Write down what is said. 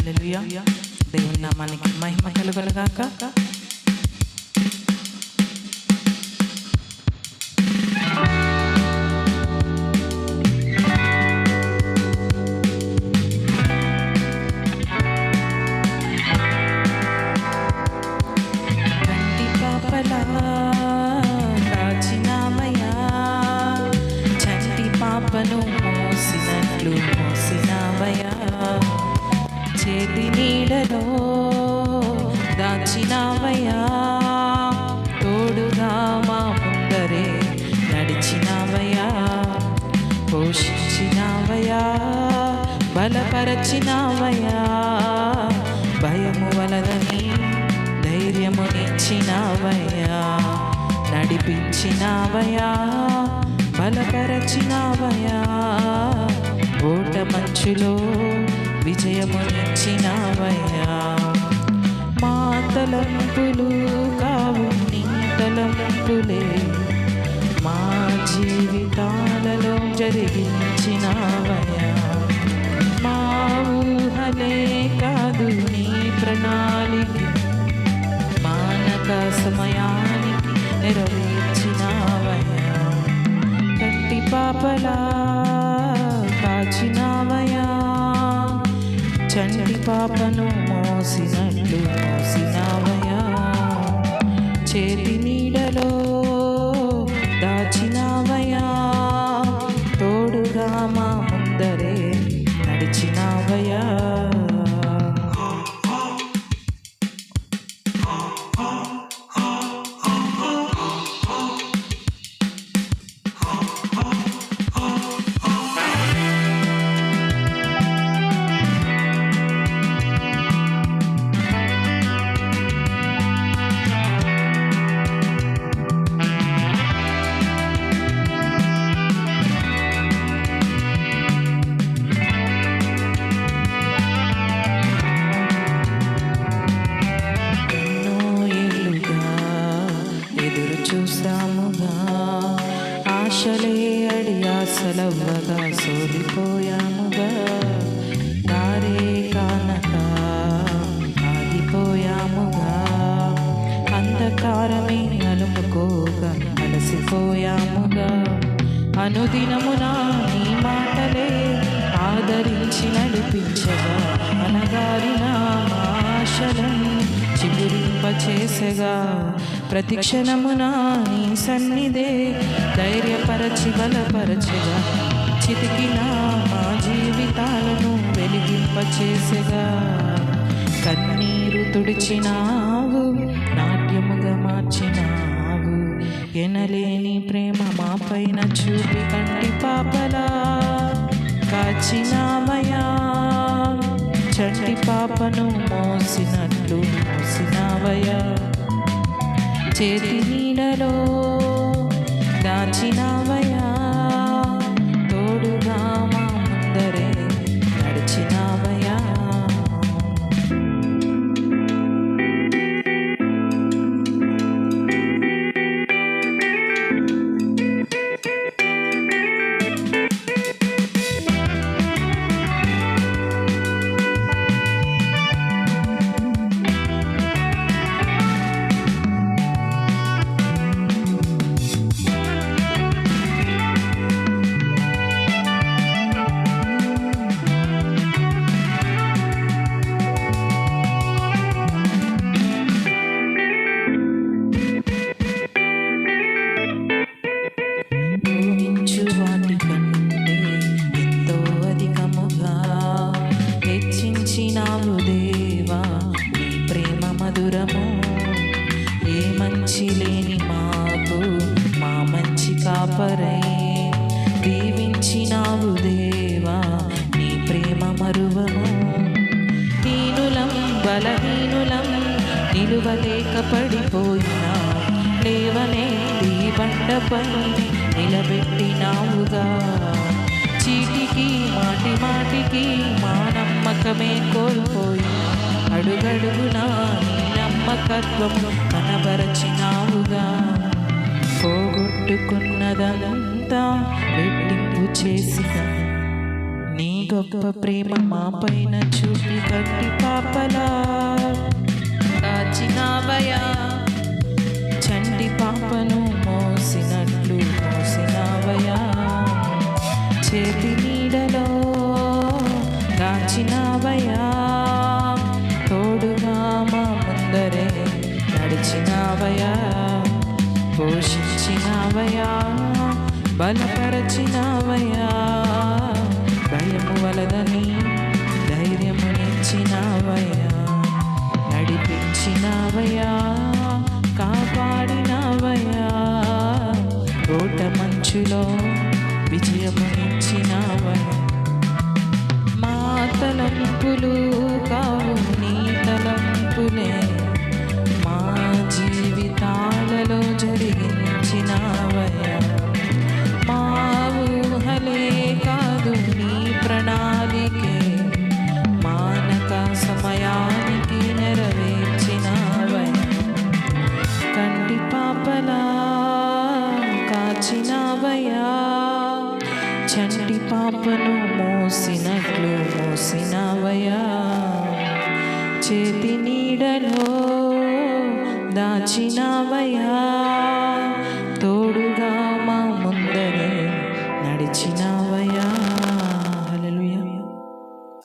హల్లెలూయా దేవుని నామానికి మహిమ కలుగునుగాక కంటి పాపలా దాచినావయ్యా చంటి పాపను మోసినట్లు మోసినావయ్యా చేతి నీడలో దాచినావయ్యా. తోడుగా మా ముందరే నడిచినావయ్యా. పోషించినావయ్యా. బలపరచినావయ్యా. భయము వలదని ధైర్యమునిచ్చినావయ్యా నడిపించినావయ్యా. బలపరచినావయ్యా. ఓట మంచులో విజయమునిచ్చినావయ్యా మా తలంపులు కావు నీ తలంపులే. మా జీవితాలలో జరిగించినావయ్యా. మా ఊహలే కాదు నీ ప్రణాళిక. మానక సమయానికి నెరవేర్చినావయ్యా. కట్టి పాపలా చండి పాపను మోసినట్లు మోసినావయా చేతి ఆశలవ్వగా సోలిపోయాముగా దారే కానక ఆగిపోయాముగా. అంధకారమే అలుముకోగా అలసిపోయాముగా అనుదినమున నీ మాటలే ఆదరించి నడిపించగా. అనగారిన మా ఆశలను చిగురింపచేసగా. ప్రతి క్షణమున నీ సన్నిధే ధైర్యపరచి బలపరచగా చితికిన మా జీవితాలను వెలిగింపచేసగా. కన్నీరు తుడిచినావు నాట్యముగా మార్చినావు. ఎనలేని ప్రేమ మా పైన చూపి కంటి పాపలా కాచినామయా చంటి పాపను మోసినట్లు మోసినావయా చేతి నీడలో దాచినావయా హెచ్చించినావు దేవా నీ ప్రేమ మధురము ఏ మంచి లేని మాకు మా మంచి కాపరై. దీవించినావు దేవా నీ ప్రేమ మరువము. హీనులం బలహీనులం నిలువలేక పడిపోయినా లేవనే ఈ నిలబెట్టినావుగా. చీటికి మాటి మాటికి మానవ నమ్మకమే కోల్పోయి అడుగడుగునా నీ నమ్మకత్వము కనబరచినావుగా. పోగొట్టుకున్నదంతా రెట్టింపు చేసిన నీ గొప్ప ప్రేమ మా పైన చూపి కట్టి పాపలా. పోషించినావయా బలపరచినావయా భయము వలదని ధైర్యమునిచ్చినావయ్యా నడిపించినావయ్యా కాపాడినావయ్యా రోట మంచులో పాపలా కాచినావయ్యా. చంటి పాపను మోసినట్లు మోసినావయ్యా. చేతి నీడలో దాచినావయ్యా. తోడుగా మా ముందరే నడిచినా